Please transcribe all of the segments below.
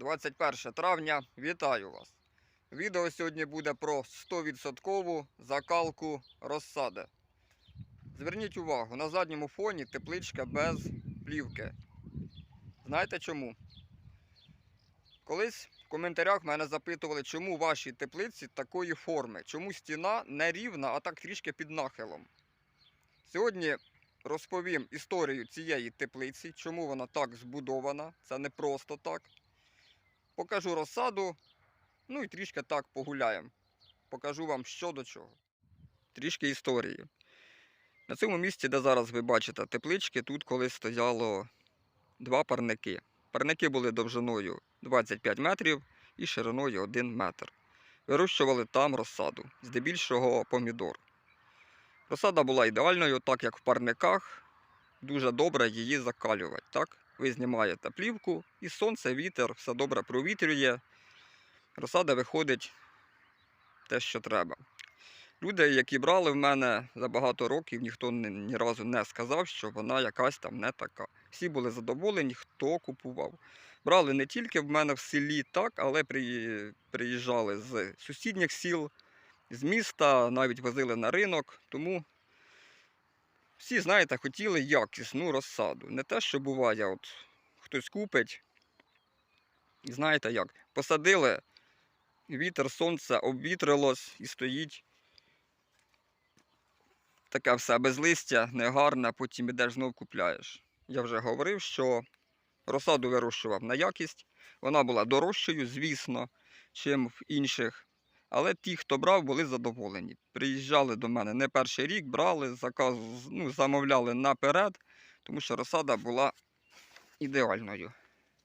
21 травня. Вітаю вас! Відео сьогодні буде про 100% закалку розсади. Зверніть увагу, на задньому фоні тепличка без плівки. Знаєте чому? Колись в коментарях мене запитували, чому ваші теплиці такої форми, чому стіна не рівна, а так трішки під нахилом. Сьогодні розповім історію цієї теплиці, чому вона так збудована. Це не просто так. Покажу розсаду, ну і трішки так погуляємо. Покажу вам що до чого. Трішки історії. На цьому місці, де зараз ви бачите теплички, тут колись стояло два парники. Парники були довжиною 25 метрів і шириною 1 метр. Вирощували там розсаду, здебільшого помідор. Розсада була ідеальною, так як в парниках дуже добре її закалювати. Так? Ви знімаєте плівку, і сонце, вітер, все добре провітрює. Розсада виходить те, що треба. Люди, які брали в мене за багато років, ніхто ні, разу не сказав, що вона якась там не така. Всі були задоволені, хто купував. Брали не тільки в мене в селі, так, але приїжджали з сусідніх сіл, з міста, навіть возили на ринок. Тому всі, знаєте, хотіли якісну розсаду. Не те, що буває, от хтось купить. І знаєте як? Посадили, вітер, сонце обвітрилось і стоїть таке все без листя, негарне, потім ідеш знов купляєш. Я вже говорив, що розсаду вирощував на якість. Вона була дорожчою, звісно, чим в інших. Але ті, хто брав, були задоволені. Приїжджали до мене не перший рік, брали, заказ, ну, замовляли наперед, тому що розсада була ідеальною.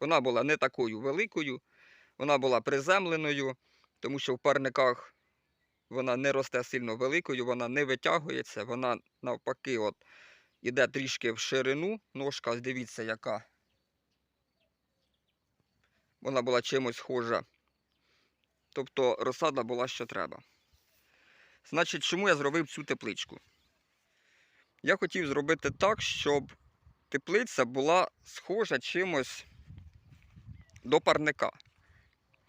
Вона була не такою великою, вона була приземленою, тому що в парниках вона не росте сильно великою, вона не витягується, вона навпаки от, іде трішки в ширину. Ножка, дивіться, яка. Вона була чимось схожа. Тобто розсада була що треба. Значить, чому я зробив цю тепличку? Я хотів зробити так, щоб теплиця була схожа чимось до парника.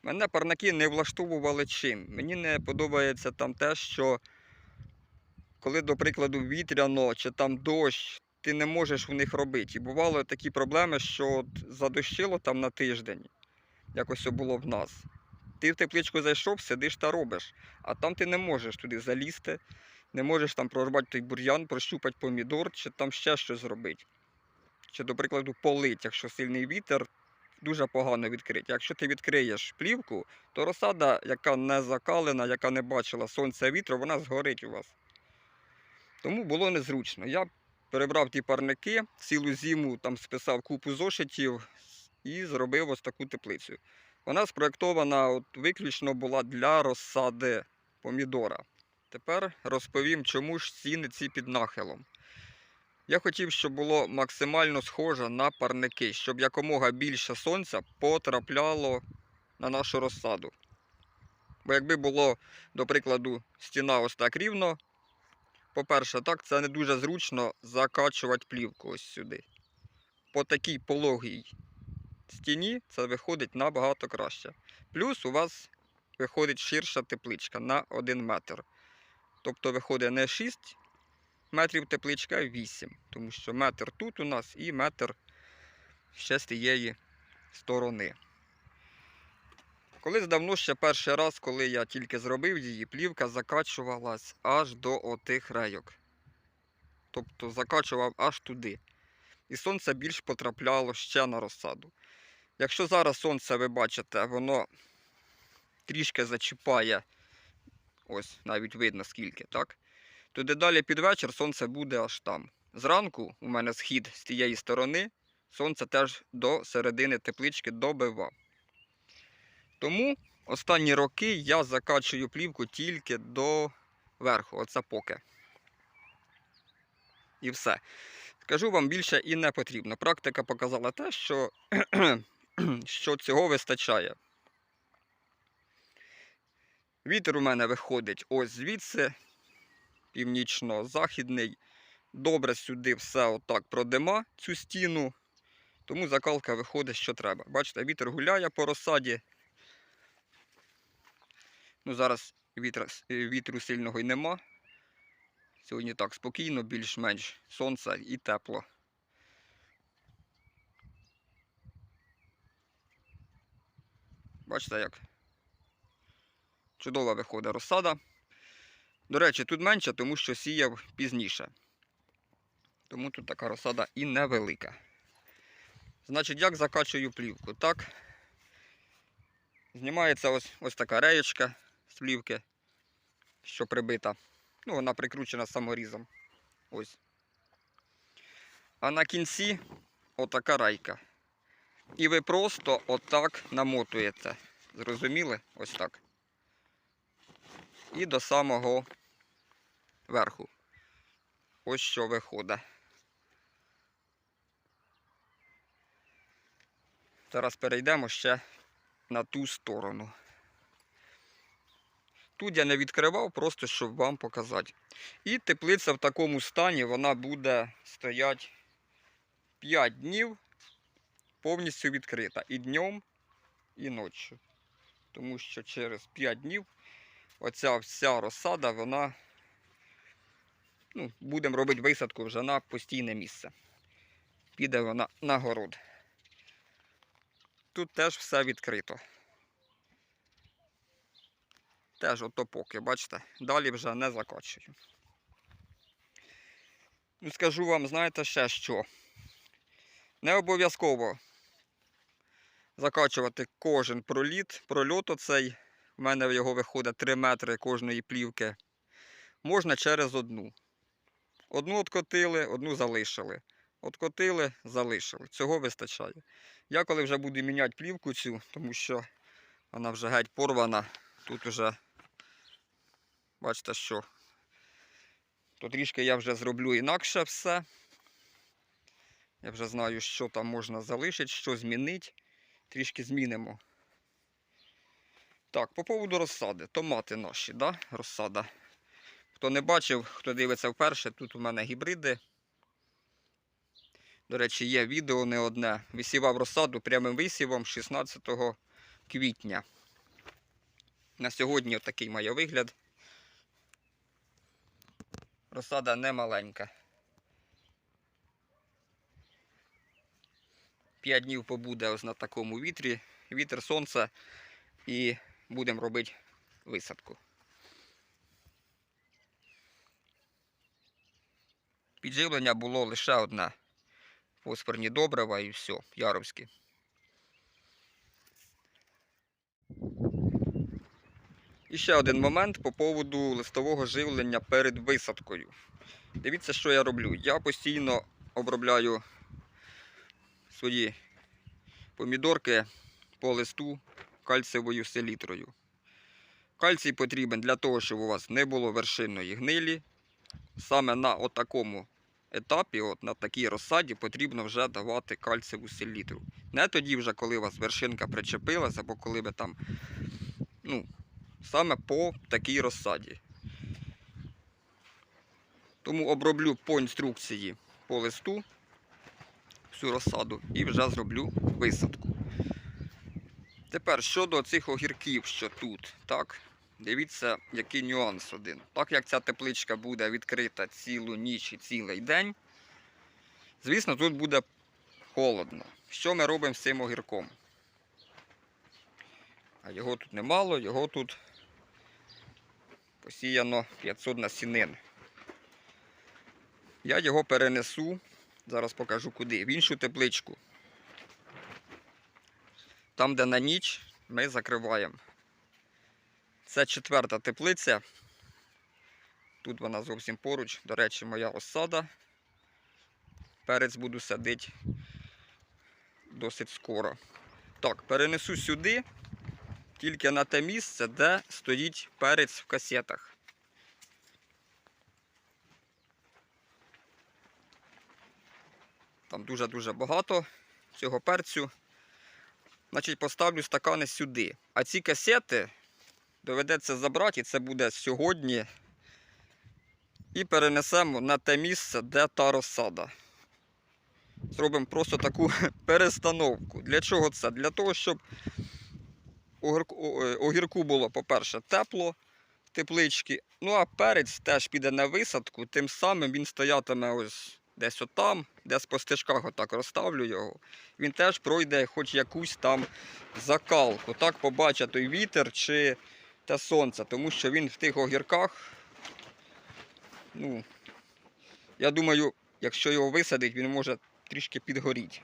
Мене парники не влаштовували чим. Мені не подобається там те, що коли, до прикладу, вітряно чи там дощ, ти не можеш в них робити. І бували такі проблеми, що от задощило там на тиждень, якось було в нас. Ти в тепличку зайшов, сидиш та робиш, а там ти не можеш туди залізти, не можеш там прорвати той бур'ян, прощупати помідор, чи там ще щось зробити. Чи, до прикладу, полить, якщо сильний вітер, дуже погано відкрити. Якщо ти відкриєш плівку, то розсада, яка не закалена, яка не бачила сонця вітру, вона згорить у вас. Тому було незручно. Я перебрав ті парники, цілу зиму там списав купу зошитів і зробив ось таку теплицю. Вона спроєктована от, виключно була для розсади помідора. Тепер розповім, чому ж ціни ці під нахилом. Я хотів, щоб було максимально схоже на парники, щоб якомога більше сонця потрапляло на нашу розсаду. Бо якби було, до прикладу, стіна ось так рівно, по-перше, так це не дуже зручно закачувати плівку ось сюди. По такій пологій стіні це виходить набагато краще. Плюс у вас виходить ширша тепличка на 1 метр. Тобто виходить не 6 метрів тепличка, а 8. Тому що метр тут у нас і метр ще з тієї сторони. Колись давно ще перший раз, коли я тільки зробив її, плівка закачувалась аж до отих рейок. Тобто закачував аж туди. І сонце більш потрапляло ще на розсаду. Якщо зараз сонце, ви бачите, воно трішки зачіпає, ось навіть видно скільки, так? То дедалі під вечір сонце буде аж там. Зранку у мене схід з тієї сторони, сонце теж до середини теплички добива. Тому останні роки я закачую плівку тільки до верху, оце поки. І все. Скажу вам більше і не потрібно. Практика показала те, що що цього вистачає. Вітер у мене виходить ось звідси, північно-західний. Добре сюди все отак продима, цю стіну. Тому закалка виходить, що треба. Бачите, вітер гуляє по розсаді. Ну, зараз вітра, е, вітру сильного й нема. Сьогодні так спокійно, більш-менш сонце і тепло. Бачите, як чудова виходить розсада. До речі, тут менше, тому що сіяв пізніше. Тому тут така розсада і невелика. Значить, як закачую плівку? Так. Знімається ось, ось така реєчка з плівки, що прибита. Ну, вона прикручена саморізом. Ось. А на кінці отака райка. І ви просто отак намотуєте. Зрозуміли? Ось так. І до самого верху. Ось що виходить. Зараз перейдемо ще на ту сторону. Тут я не відкривав, просто щоб вам показати. І теплиця в такому стані вона буде стояти 5 днів повністю відкрита. І днем, і ночі. Тому що через 5 днів оця вся розсада, вона ну, будемо робити висадку вже на постійне місце. Піде вона на город. Тут теж все відкрито. Теж ото поки, бачите, далі вже не закачую. Ну, скажу вам, знаєте ще що. Не обов'язково закачувати кожен проліт. Прольот оцей, в мене в його виходить 3 метри кожної плівки. Можна через одну. Одну откотили, одну залишили. Откотили, залишили. Цього вистачає. Я коли вже буду міняти плівку цю, тому що вона вже геть порвана, тут вже, бачите, що. То трішки я вже зроблю інакше все. Я вже знаю, що там можна залишити, що змінити. Трішки змінимо. Так, по поводу розсади. Томати наші, да? розсада. Хто не бачив, хто дивиться вперше, тут у мене гібриди. До речі, є відео не одне. Висівав розсаду прямим висівом 16 квітня. На сьогодні такий має вигляд. Розсада не маленька. 5 днів побуде ось на такому вітрі. Вітер, сонце і будемо робити висадку. Підживлення було лише одне. Фосфорні добрива і все, яровські. І ще один момент по поводу листового живлення перед висадкою. Дивіться, що я роблю. Я постійно обробляю свої помідорки по листу кальцієвою селітрою. Кальцій потрібен для того, щоб у вас не було вершинної гнилі. Саме на отакому етапі, от на такій розсаді, потрібно вже давати кальцієву селітру. Не тоді вже, коли у вас вершинка причепилася, або коли ви там, ну, саме по такій розсаді. Тому оброблю по інструкції по листу всю розсаду і вже зроблю висадку. Тепер щодо цих огірків, що тут, так, дивіться, який нюанс один. Так як ця тепличка буде відкрита цілу ніч і цілий день, звісно, тут буде холодно. Що ми робимо з цим огірком? А його тут немало, його тут посіяно 500 насінин. Я його перенесу, зараз покажу куди, в іншу тепличку. Там, де на ніч, ми закриваємо. Це четверта теплиця. Тут вона зовсім поруч. До речі, моя осада. Перець буду садити досить скоро. Так, перенесу сюди, тільки на те місце, де стоїть перець в касетах. Там дуже-дуже багато цього перцю. Значить, поставлю стакани сюди. А ці касети доведеться забрати, і це буде сьогодні. І перенесемо на те місце, де та розсада. зробимо просто таку перестановку. Для чого це? Для того, щоб огірку, е, було, по-перше, тепло в тепличці. Ну а перець теж піде на висадку, тим самим він стоятиме ось десь отам, де по стежках отак розставлю його. Він теж пройде хоч якусь там закалку. Так побачить той вітер чи те сонце, тому що він в тих огірках. Ну, я думаю, якщо його висадить, він може трішки підгоріти.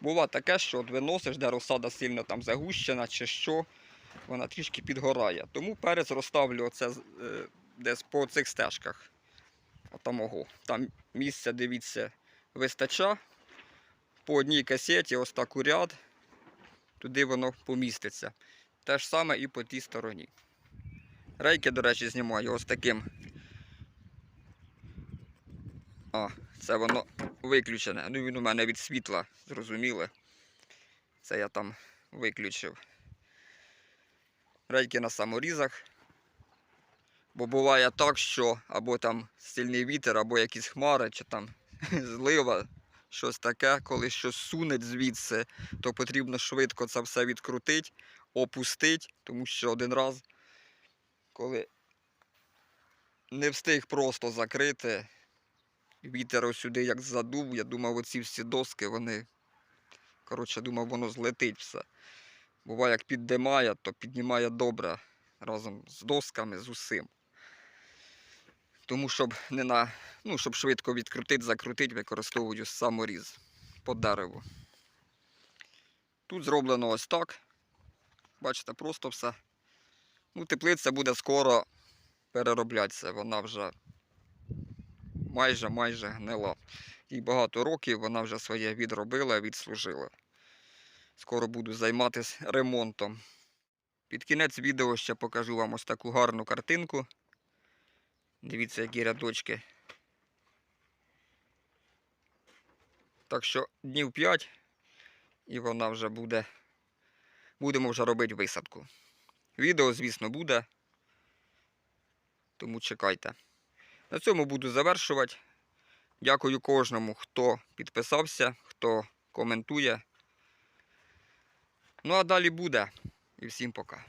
Бува таке, що от виносиш, де розсада сильно там загущена чи що, вона трішки підгорає. Тому перець розставлю оце е, десь по цих стежках. Отамого. Там місця, дивіться, вистача. По одній касеті, ось так у ряд, туди воно поміститься. Те ж саме і по тій стороні. Рейки, до речі, знімаю ось таким. А, це воно виключене. Ну він у мене від світла, зрозуміло. Це я там виключив. Рейки на саморізах. Бо буває так, що або там сильний вітер, або якісь хмари, чи там злива, щось таке, коли щось сунеть звідси, то потрібно швидко це все відкрутити, опустити, тому що один раз, коли не встиг просто закрити, вітер ось сюди як задув, я думав, оці всі доски, вони, коротше, думав, воно злетить все. Буває, як піддимає, то піднімає добре разом з досками, з усім. Тому щоб не на, ну, щоб швидко відкрутити, закрутити, використовую саморіз по дереву. Тут зроблено ось так. Бачите, просто все. Ну, теплиця буде скоро перероблятися. Вона вже майже майже гнила. Їй багато років, вона вже своє відробила, відслужила. Скоро буду займатися ремонтом. Під кінець відео ще покажу вам ось таку гарну картинку. Дивіться, які рядочки. Так що днів 5 і вона вже буде. Будемо вже робити висадку. Відео, звісно, буде. Тому чекайте. На цьому буду завершувати. Дякую кожному, хто підписався, хто коментує. Ну а далі буде. І всім пока.